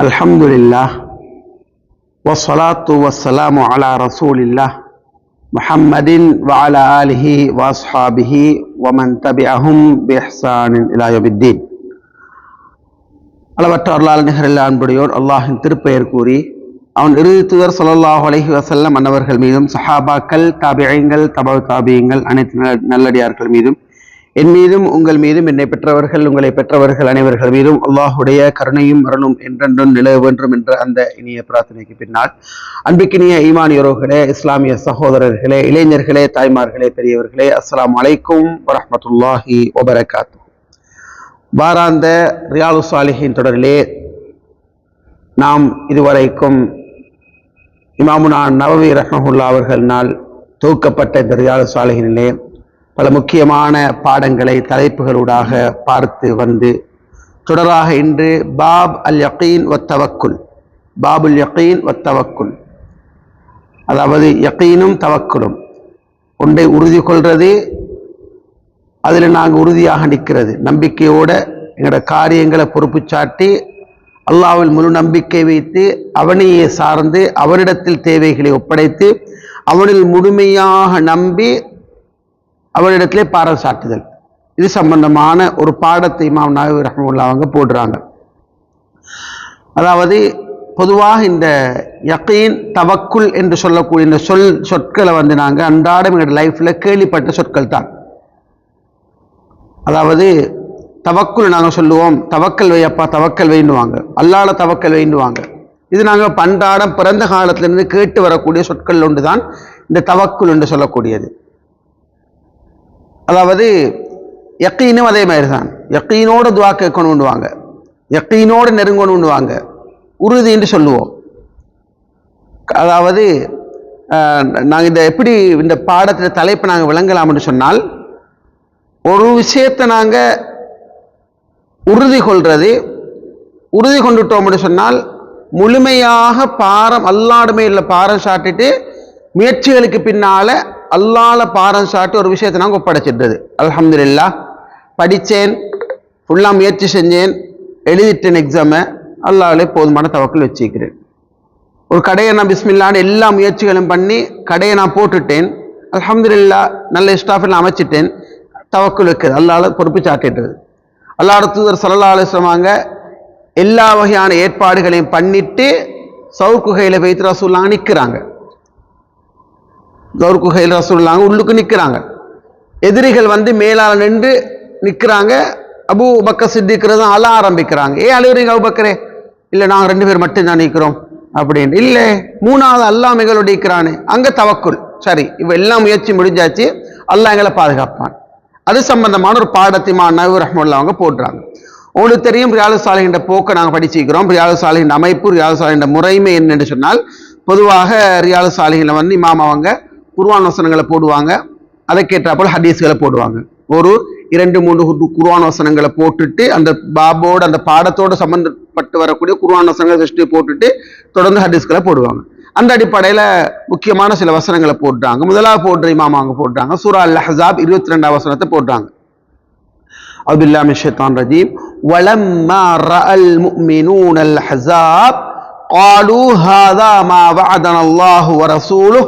அல்ஹம்துலில்லா வசலாத்து வசலாமு அலா ரசூலில்லா முஹம்மதின் வால ஆலிஹி வாஸ்ஹாபிஹி வமன் தபி அஹும் பெஹ்சானின் இலாயபித்தீன் அளவற்ற அருளால் நிகரில் அன்புடையோர் அல்லாஹின் திருப்பெயர் கூறி அவன் இறுதி தூதர் சொல்லாஹ் அலஹி வசல்லம் அன்னவர்கள் மீதும் சஹாபாக்கள் தாபியங்கள் தபவ் தாபியங்கள் அனைத்து நல்லடியார்கள் மீதும் என் மீதும் உங்கள் மீதும் என்னை பெற்றவர்கள் உங்களை பெற்றவர்கள் அனைவர்கள் மீதும் அல்லாஹுடைய கருணையும் மரணும் என்றென்றும் நிலவ வேண்டும் என்ற அந்த இனிய பிரார்த்தனைக்கு பின்னால் அன்பிக்கினிய ஈமானியரோர்களே இஸ்லாமிய சகோதரர்களே இளைஞர்களே தாய்மார்களே பெரியவர்களே அஸ்லாம் அலைக்கும் வரமத்துல்லாஹி ஒபரகாத்து வாராந்த ரியாலு சாலிஹின் தொடரிலே நாம் இதுவரைக்கும் இமாமுனா நவவி ரஹமுல்லா அவர்களினால் தொகுக்கப்பட்ட இந்த ரியாலு சாலிஹினிலே பல முக்கியமான பாடங்களை தலைப்புகளூடாக பார்த்து வந்து தொடராக இன்று பாப் அல் யக்கீன் வ பாபுல் யக்கீன் வ அதாவது யக்கீனும் தவக்குலும். ஒன்றை உறுதி கொள்வது அதில் நாங்கள் உறுதியாக நிற்கிறது. நம்பிக்கையோட எங்களோட காரியங்களை பொறுப்பு சாட்டி அல்லாவில் முழு நம்பிக்கை வைத்து அவனையே சார்ந்து அவனிடத்தில் தேவைகளை ஒப்படைத்து அவனில் முழுமையாக நம்பி அவரிடத்திலே பாரம் சாட்டுதல் இது சம்பந்தமான ஒரு பாடத்தை இமாம் நாயு ரஹமுல்லா அவங்க போடுறாங்க. அதாவது பொதுவாக இந்த யக்கீன் தவக்குள் என்று சொல்லக்கூடிய இந்த சொல் சொற்களை வந்து நாங்கள் அன்றாடம் எங்களோட லைஃப்பில் கேள்விப்பட்ட சொற்கள் தான் அதாவது தவக்குல் நாங்கள் சொல்லுவோம் தவக்கல் வையப்பா தவக்கல் வேண்டுவாங்க அல்லால தவக்கல் வேண்டுவாங்க இது நாங்கள் பன்றாடம் பிறந்த காலத்திலிருந்து கேட்டு வரக்கூடிய சொற்கள் ஒன்று தான் இந்த தவக்குள் என்று சொல்லக்கூடியது. அதாவது யக்கீனும் அதே மாதிரி தான் யக்கீனோட துவா கேட்கணுண்டுவாங்க யக்கீனோடு நெருங்கணுன்னுவாங்க உறுதி என்று சொல்லுவோம். அதாவது நாங்கள் இந்த எப்படி இந்த பாடத்தில் தலைப்பை நாங்கள் விளங்கலாம்னு சொன்னால் ஒரு விஷயத்தை நாங்கள் உறுதி கொள்வது உறுதி கொண்டுட்டோம்னு சொன்னால் முழுமையாக பாரம் அல்லாடுமே இல்லை பாரம் சாட்டிட்டு முயற்சிகளுக்கு பின்னால் அல்லால பாரம் சாட்டு ஒரு விஷயத்தை நாங்கள் ஒப்படைச்சிடுறது அல்ஹம்துலில்லா படித்தேன் ஃபுல்லாக முயற்சி செஞ்சேன் எழுதிட்டேன் எக்ஸாமை அல்லாவிலே போதுமான தவக்கல் வச்சுக்கிறேன். ஒரு கடையை நான் பிஸ்மில்லான்னு எல்லா முயற்சிகளும் பண்ணி கடையை நான் போட்டுட்டேன். அல்ஹம்துலில்லா நல்ல ஸ்டாஃப் நான் அமைச்சிட்டேன். தவக்கல் வைக்கிறது அல்லால பொறுப்பு சாட்டிடுறது அல்லாட தூதர் சல்லா அலுவலமாங்க எல்லா வகையான ஏற்பாடுகளையும் பண்ணிட்டு சவுர் குகையில் வைத்து ரசூல்லாம் நிற்கிறாங்க கௌர் குகையில் ரசூல்லாங்க உள்ளுக்கு நிற்கிறாங்க எதிரிகள் வந்து மேலால் நின்று நிற்கிறாங்க அபு பக்க சித்திக்கிறது அழ ஆரம்பிக்கிறாங்க. ஏன் அழுகிறீங்க அபு பக்கரே? இல்லை நாங்கள் ரெண்டு பேர் மட்டும்தான் நிற்கிறோம் அப்படின்னு இல்லை மூணாவது அல்லாஹ் மிகளோடு நிற்கிறானே அங்கே தவக்குள் சரி இவ எல்லா முயற்சி முடிஞ்சாச்சு. அல்லா எங்களை பாதுகாப்பான். அது சம்பந்தமான ஒரு பாடத்தை மா நபு ரஹ்முல்லா அவங்க போடுறாங்க. உங்களுக்கு தெரியும் ரியாலு சாலைகின்ற போக்கை நாங்கள் படிச்சிருக்கிறோம். ரியாலு சாலையின் அமைப்பு ரியாலு சாலிகின்ற முறைமை என்னென்னு சொன்னால் பொதுவாக ரியாலு சாலைகளை வந்து இமாம் அவங்க குர்ஆன் வசனங்களை போடுவாங்க அதை கேட்டாப்போல் ஹதீஸ்களை போடுவாங்க ஒரு இரண்டு மூன்று கு- குர்ஆன் வசனங்களை போட்டுட்டு அந்த பாபோட அந்த பாடத்தோட சம்பந்தப்பட்டு வரக்கூடிய குர்ஆன் வசனங்களை ஃபஸ்ட்டு போட்டுட்டு தொடர்ந்து ஹதீஸ்களை போடுவாங்க அந்த அடிப்படையில் முக்கியமான சில வசனங்களை போட்டாங்க முதலாவது போடுற இமாம் அவங்க போட்டாங்க சூரா அல் அஹ்ஸாப் இருபத்தி ரெண்டாம் வசனத்தை போட்டாங்க أعوذ بالله من الشيطان الرجيم ولما رأى المؤمنون الأحزاب قالوا هذا ما وعدنا الله ورسوله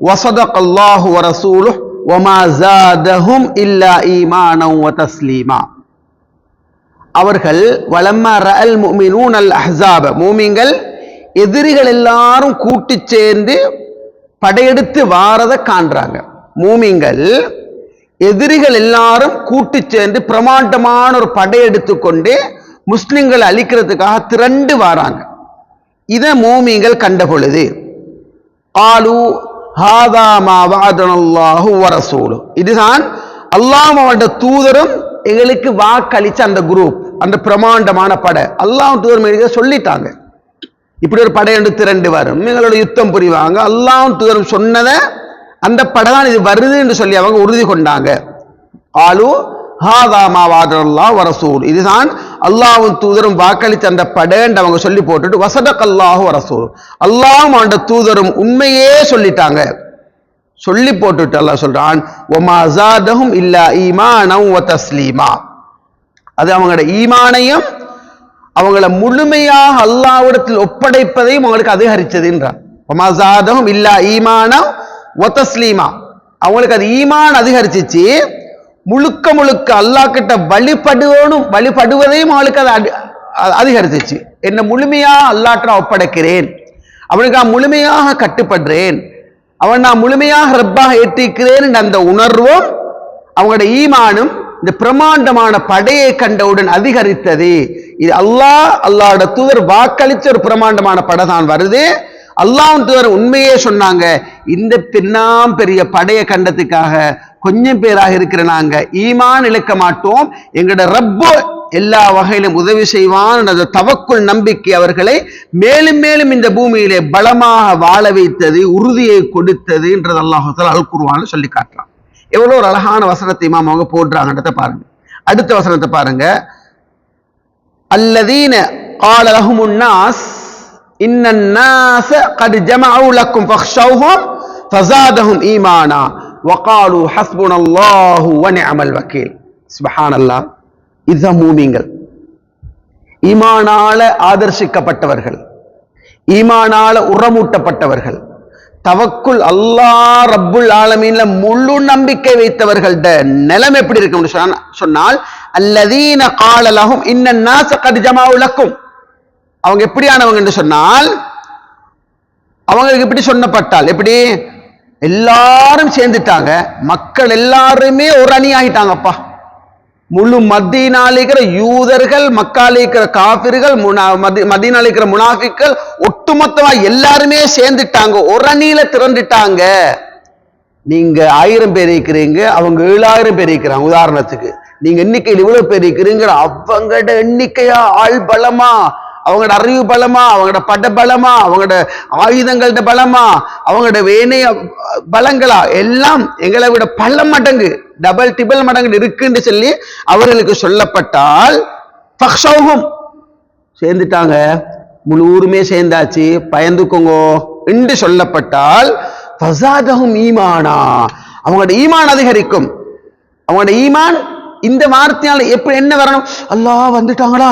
وصدق الله ورسوله وما زادهم إلا إيمانا وتسليما அவர்கள் வலம்மா ரஅல் முஃமினூன் அல் அஹ்ஸாப மூமின்கள் எதிரிகள் எல்லாரும் கூட்டி சேர்ந்து படையெடுத்து வாரதை காண்றாங்க மூமின்கள் எதிரிகள் எல்லாரும் கூட்டி சேர்ந்து பிரமாண்டமான ஒரு படையெடுத்து கொண்டு முஸ்லிம்களை அழிக்கிறதுக்காக திரண்டு வாராங்க இதை மூமிங்கள் கண்ட பொழுது ஆலு ஹாதா இதுதான் அல்லாஹ் அவனோட தூதரும் எங்களுக்கு வாக்களிச்ச அந்த குரூப் அந்த பிரமாண்டமான படை. அல்லாஹ் தூதர் சொல்லிட்டாங்க. இப்படி ஒரு படை என்று திரண்டு வரும். எங்களோட யுத்தம் புரிவாங்க. அல்லாம் தூதரும் சொன்னதை அந்த படை தான் இது வருது என்று சொல்லி அவங்க உறுதி கொண்டாங்க. ஆளு ஹாதா மா வாதனல்லா வரசூல் இதுதான் அல்லாவும் தூதரும் வாக்களித்த அந்த படைன்னு அவங்க சொல்லி போட்டுட்டு வசதக் அல்லாஹு வரசூல் அல்லாஹ்வும் ஆண்ட தூதரும் உண்மையே சொல்லிட்டாங்க. சொல்லி போட்டுட்டு அல்லாஹ் சொல்றான் உமாஜாதகும் இல்லா ஈமானம் வ தஸ்லீமா. அது அவங்களோட ஈமானையும் அவங்கள முழுமையாக அல்லாவிடத்தில் ஒப்படைப்பதையும் அவங்களுக்கு அதிகரிச்சதுன்றார் ஒமாசாதகம் இல்லா ஈமானம் ஒத்தஸ்லீமா அவங்களுக்கு அது ஈமான் அதிகரிச்சிச்சு முழுக்க முழுக்க அல்லாஹ் கிட்ட வழிபடுவனும் வழிபடுவதையும் அவளுக்கு அதை அதிகரிச்சிச்சு. என்னை முழுமையாக அல்லாட்ட நான் ஒப்படைக்கிறேன். அவனுக்கு நான் முழுமையாக கட்டுப்படுறேன். அவன் நான் முழுமையாக ரப்பாக ஏற்றிக்கிறேன் என்ற அந்த உணர்வும் அவங்களோட ஈமானும் இந்த பிரமாண்டமான படையை கண்டவுடன் அதிகரித்தது. இது அல்லாஹ் அல்லாவோட தூதர் வாக்களித்த ஒரு பிரமாண்டமான படை தான் வருது. அல்லாஹ் தூதர் உண்மையே சொன்னாங்க இந்த பின்னாம் பெரிய படையை கண்டதுக்காக கொஞ்சம் பேராக இருக்கிற நாங்க ஈமான் இழக்க மாட்டோம் எங்களோட ரப்பு எல்லா வகையிலும் உதவி செய்வான் அந்த தவக்குள் நம்பிக்கை அவர்களை மேலும் மேலும் இந்த பூமியிலே பலமாக வாழ வைத்தது உறுதியை கொடுத்தது என்றது அல்லாஹால அல் குருவான்னு சொல்லி காட்டுறான் எவ்வளவு ஒரு அழகான வசனத்தை இமாம் அவங்க போடுறாங்கன்றத பாருங்க அடுத்த வசனத்தை பாருங்க அல்லதீன قال لهم الناس إن الناس قد جمعوا لكم فاخشوهم فزادهم வக்காலு ஹஸ்புன் அல்லாஹு அமல் வக்கீல். சுபஹான் அல்லா இதுதான் மூமிங்கள். ஈமானால ஆதர்சிக்கப்பட்டவர்கள் ஈமானால உரமூட்டப்பட்டவர்கள் தவக்குள் அல்லா ரப்புல் ஆலமீன்ல முழு நம்பிக்கை வைத்தவர்கள்ட நிலம் எப்படி இருக்கும் சொன்னால் அல்லதீன காலலாகும் இன்ன நாச கடிஜமா உலக்கும் அவங்க எப்படியானவங்க என்று சொன்னால் அவங்களுக்கு இப்படி சொன்னப்பட்டால் எப்படி? எல்லாரும் சேர்ந்துட்டாங்க. மக்கள் எல்லாருமே ஒரு அணி ஆகிட்டாங்கப்பா. முழு மதீனால இருக்கிற யூதர்கள் மக்கால இருக்கிற காபிர்கள் முனா- மதி- இருக்கிற முனாஃபிக்கள் ஒட்டுமொத்தமா எல்லாருமே சேர்ந்துட்டாங்க. ஒரு அணியில திறந்துட்டாங்க நீங்க ஆயிரம் பேர் இருக்கிறீங்க அவங்க ஏழாயிரம் பேர் இருக்கிறாங்க உதாரணத்துக்கு. நீங்க எண்ணிக்கையில் இவ்வளவு பேர் இருக்கிறீங்க அவங்களோட எண்ணிக்கையா ஆள் பலமா? அவங்களோட அறிவு பலமா அவங்களோட பட பலமா அவங்களோட ஆயுதங்களோட பலமா அவங்களோட வேணைய பலங்களா? எல்லாம் எங்களை விட பல மடங்கு டபுள் டிபிள் மடங்கு இருக்குன்னு சொல்லி அவர்களுக்கு சொல்லப்பட்டால் ஃபக்ஷௌஹும் சேர்ந்துட்டாங்க. முழு ஊருமே சேர்ந்தாச்சு. பயந்துக்கோங்கோ என்று சொல்லப்பட்டால் ஈமானா. அவங்களோட ஈமான் அதிகரிக்கும். அவங்களோட ஈமான் இந்த வார்த்தையால் எப்படி என்ன வரணும்? எல்லாம் வந்துட்டாங்களா?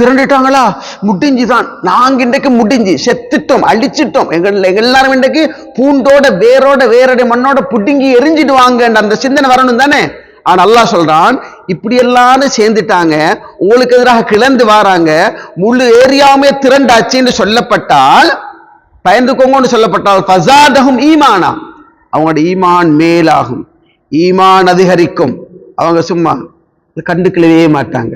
திரண்டுட்டாங்களா? முடிஞ்சுதான். நாங்க இன்றைக்கு முடிஞ்சு செத்துட்டோம் அழிச்சிட்டோம். எங்கள் எல்லாரும் இன்றைக்கு பூண்டோட வேரோட வேரோட மண்ணோட புடுங்கி எரிஞ்சிடுவாங்க அந்த சிந்தனை வரணும் தானே? ஆனா அல்லாஹ் சொல்றான் இப்படி எல்லாரும் சேர்ந்துட்டாங்க உங்களுக்கு எதிராக கிளந்து வராங்க முழு ஏரியாவுமே திரண்டாச்சுன்னு சொல்லப்பட்டால் பயந்துக்கோங்கன்னு சொல்லப்பட்டால் ஃபசாதஹும் ஈமானா. அவங்களோட ஈமான் மேலாகும். ஈமான் அதிகரிக்கும். அவங்க சும்மா கண்டுக்கிழவே மாட்டாங்க.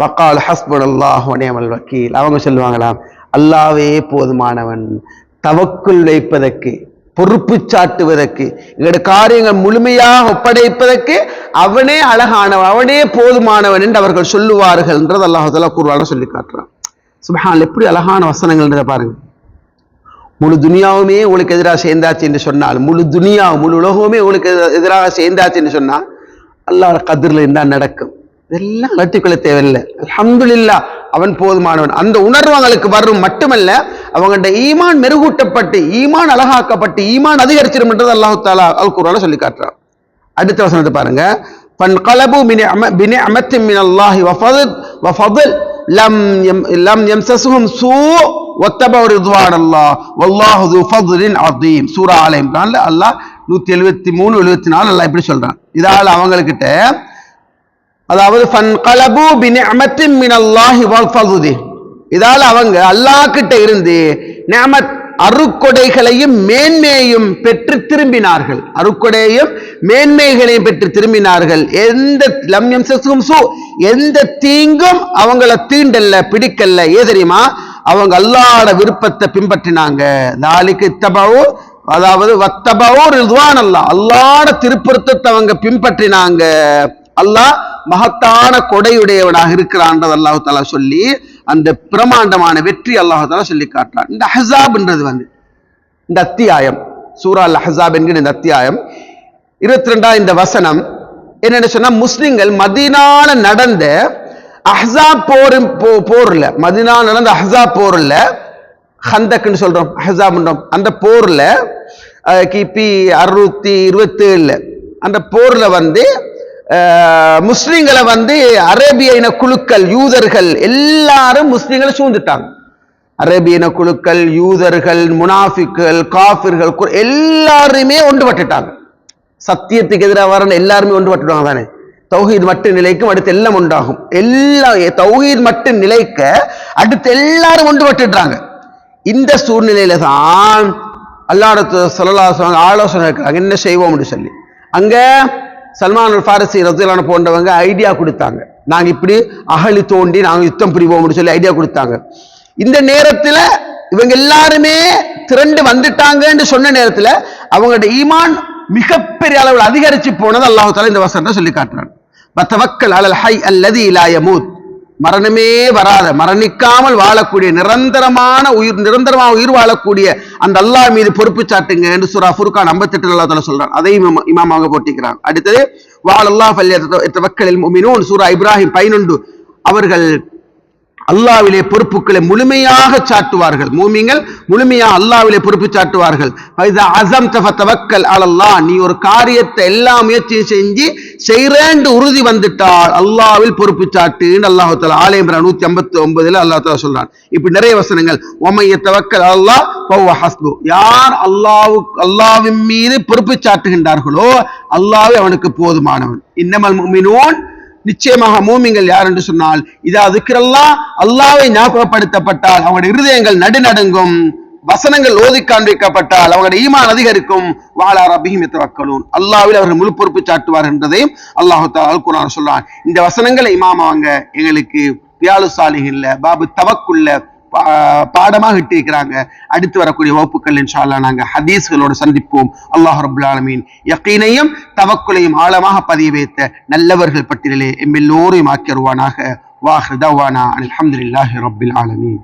வக்கால் ஹஸ்புல் அல்லாஹ் வக்கீல். அவங்க சொல்லுவாங்களாம் அல்லாவே போதுமானவன் தவக்குள் வைப்பதற்கு பொறுப்பு சாட்டுவதற்கு எங்களோட காரியங்கள் முழுமையாக ஒப்படைப்பதற்கு அவனே அழகானவன் அவனே போதுமானவன் என்று அவர்கள் சொல்லுவார்கள் என்றது அல்லாஹால கூறுவாங்க சொல்லி காட்டுறான். சுபஹான் எப்படி அழகான வசனங்கள்ன்றதை பாருங்க. முழு துனியாவுமே உங்களுக்கு எதிராக சேர்ந்தாச்சு என்று சொன்னால் முழு துனியா முழு உலகமே உங்களுக்கு எதிராக சேர்ந்தாச்சு என்று சொன்னால் அல்லாஹ் கதிரில் இருந்தால் நடக்கும். இதெல்லாம் மாற்றிக்கொள்ள தேவையில்லை. அலமதுல்லா அவன் போதுமானவன். அந்த உணர்வு அவங்களுக்கு வரும் மட்டுமல்ல அவங்கள்ட்ட ஈமான் மெருகூட்டப்பட்டு ஈமான் அழகாக்கப்பட்டு ஈமான் அதிகரிச்சிருமன்றது அல்லாஹு தாலா அல் சொல்லி காட்டுறான். அடுத்த வசனத்தை பாருங்க. பன் கலபு மினி அம பினே அமத்தி மின் அல்லாஹி வஃபதுல் வஃபதுல் லம் எம் லம் எம் சசுகும் சூ ஒத்தப ரிதுவான் அல்லாஹ் வல்லாஹு து ஃபதுலின் அதீம் சூரா ஆலயம் அல்லாஹ் நூற்றி எழுபத்தி மூணு எழுபத்தி நாலு அல்லாஹ் இப்படி சொல்கிறான் இதால் அவங்கக்கிட்ட அதாவது ஃபன்கலபு பினிஅமத்தின் மினல்லாஹி வல்ஃபதுதி. இதால் அவங்க அல்லாஹ் கிட்ட இருந்து நியமத் அருக்கொடைகளையும் மேன்மையையும் பெற்று திரும்பினார்கள். அருக்கொடையையும் மேன்மைகளையும் பெற்று திரும்பினார்கள். எந்த லம்யம் சசும் சு எந்த தீங்கும் அவங்கள தீண்டல்ல பிடிக்கல்ல. ஏ தெரியுமா? அவங்க அல்லாட விருப்பத்தை பின்பற்றினாங்க. தாலிக்கு இத்தபாவோ அதாவது வத்தபாவோ ரிதுவான் அல்லாஹ் அல்லாட திருப்பொருத்தத்தை அவங்க பின்பற்றினாங்க. அல்லாஹ் மகத்தான கொடையுடையவனாக இருக்கிறான்றது அல்லாஹு தாலா சொல்லி அந்த பிரமாண்டமான வெற்றி அல்லாஹு தாலா சொல்லி காட்டுறான். இந்த ஹசாப்ன்றது வந்து இந்த அத்தியாயம் சூரா அல் ஹசாப் என்கிற இந்த அத்தியாயம் இருபத்தி ரெண்டா இந்த வசனம் என்னென்னு சொன்னா முஸ்லிம்கள் மதினால நடந்த அஹ்ஸாப் போர் போ- போர்ல மதினால் நடந்த அஹ்ஸாப் போர்ல ஹந்தக்னு சொல்றோம் அஹ்ஸாப்ன்றோம் அந்த போர்ல கிபி அறுநூத்தி இருபத்தி ஏழுல அந்த போர்ல வந்து முஸ்லீம்களை வந்து அரேபிய இன குழுக்கள் யூதர்கள் எல்லாரும் முஸ்லீம்களை சூழ்ந்துட்டாங்க. அரேபிய இன குழுக்கள் யூதர்கள் முனாஃபிக்குகள் காஃபிர்கள் கு- எல்லாருமே ஒன்றுபட்டுட்டாங்க. சத்தியத்துக்கு எதிராக வரணும் எல்லாருமே ஒன்றுபட்டுட்டாங்க தானே. தௌஹீத் மட்டும் நிலைக்கும் அடுத்து எல்லாம் உண்டாகும். எல்லா தௌஹீத் மட்டும் நிலைக்க அடுத்து எல்லாரும் ஒன்றுபட்டுட்டாங்க இந்த சூழ்நிலையில தான் அல்லாடத்து சொல்லலாசம் ஆலோசனை இருக்கிறாங்க என்ன செய்வோம்னு சொல்லி. அங்க சல்மான் அல் ஃபாரசி ரசூலான போன்றவங்க ஐடியா கொடுத்தாங்க. நாங்க இப்படி அகழி தோண்டி நாங்க யுத்தம் புரிவோம்னு சொல்லி ஐடியா கொடுத்தாங்க. இந்த நேரத்துல இவங்க எல்லாருமே திரண்டு வந்துட்டாங்கன்னு சொன்ன நேரத்துல அவங்களோட ஈமான் மிகப்பெரிய அளவில் அதிகரிச்சு போனது அல்லாஹால இந்த வசனத்தை சொல்லி காட்டினான் பத்தவக்கல் அலல் ஹை அல்லது லா யமூத். மரணமே வராத மரணிக்காமல் வாழக்கூடிய நிரந்தரமான உயிர் நிரந்தரமாக உயிர் வாழக்கூடிய அந்த அல்லாஹ் மீது பொறுப்பு சாட்டுங்க என்று சூரா ஃபுர்கான் 58 அல்லா தலை சொல்றான். அதையும் இமாம் இமாமாக போட்டிக்கிறான் அடுத்தது வால் அல்லாஹ் மக்களில் முஃமினூன் சூரா இப்ராஹிம் 11 அவர்கள் அல்லாவிலே பொறுப்புகளை முழுமையாக சாட்டுவார்கள். மூமிங்கள் முழுமையாக அல்லாவிலே பொறுப்பு சாட்டுவார்கள். அசம் தவக்கல் அலல்லா நீ ஒரு காரியத்தை எல்லா முயற்சியும் செஞ்சு செய்றேன்னு உறுதி வந்துட்டால் அல்லாவில் பொறுப்பு சாட்டுன்னு அல்லாஹு தஆலா ஆல நூத்தி ஐம்பத்தி ஒன்பதுல அல்லாஹ் தஆலா சொல்றான். இப்படி நிறைய வசனங்கள். ஒமைய தவக்கல் அல்லாஹ் ஹஸ்பு. யார் அல்லாவு அல்லாஹ்வின் மீது பொறுப்பு சாட்டுகின்றார்களோ அல்லாவே அவனுக்கு போதுமானவன். இன்னமல் முஃமினூன் நிச்சயமாக மூமிங்கள் யார் என்று சொன்னால் இதா அதுக்கிறெல்லாம் அல்லாவை ஞாபகப்படுத்தப்பட்டால் அவங்களுடைய இருதயங்கள் நடுநடுங்கும் வசனங்கள் ஓதி காண்பிக்கப்பட்டால் அவங்களுடைய ஈமான் அதிகரிக்கும். வாழா ரபிஹிம் எத்தவக்கலூன் அல்லாவில் அவர்கள் முழு பொறுப்பு சாட்டுவார் என்றதையும் அல்லாஹு தால் குரான் சொல்றான். இந்த வசனங்களை இமாமாங்க எங்களுக்கு பியாலு சாலிகில்ல பாபு தவக்குள்ள பாடமாக இட்டிருக்கிறாங்க. அடுத்து வரக்கூடிய வகுப்புகள் இன்ஷா நாங்கள் ஹதீஸ்களோடு சந்திப்போம். அல்லாஹ் ரபுல்லாலமீன் யக்கீனையும் தவக்குலையும் ஆழமாக பதிய வைத்த நல்லவர்கள் பட்டியலிலே எம் எல்லோரையும் ஆக்கியருவானாக வாஹ் தவானா அலமதுல்லாஹி ரபுல் ஆலமீன்.